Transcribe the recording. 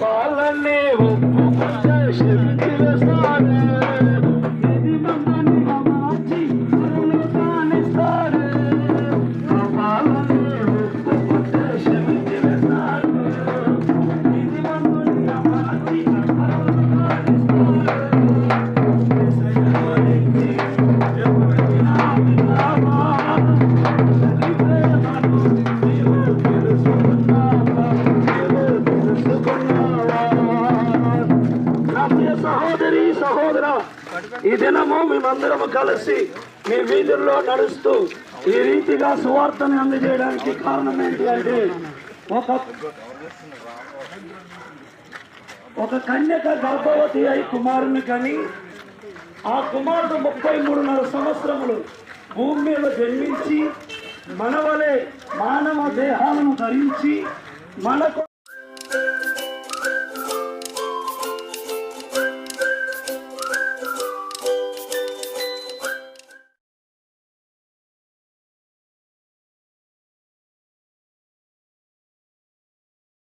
పాలనే ఒప్పుకుంటే శక్తి సహోదరి సహోదర ఈ దినము మేమందరము కలిసి మీ వీధుల్లో నడుస్తూ ఈ రీతిగా సువార్తను అందజేయడానికి కారణం ఏంటి అంటే ఒక ఒక కన్యక గర్భవతి అయి కుమారుని కానీ ఆ కుమారుడు ముప్పై మూడున్నర సంవత్సరములు భూమి మీద జన్మించి మనవలే మానవ దేహాలను ధరించి మనకు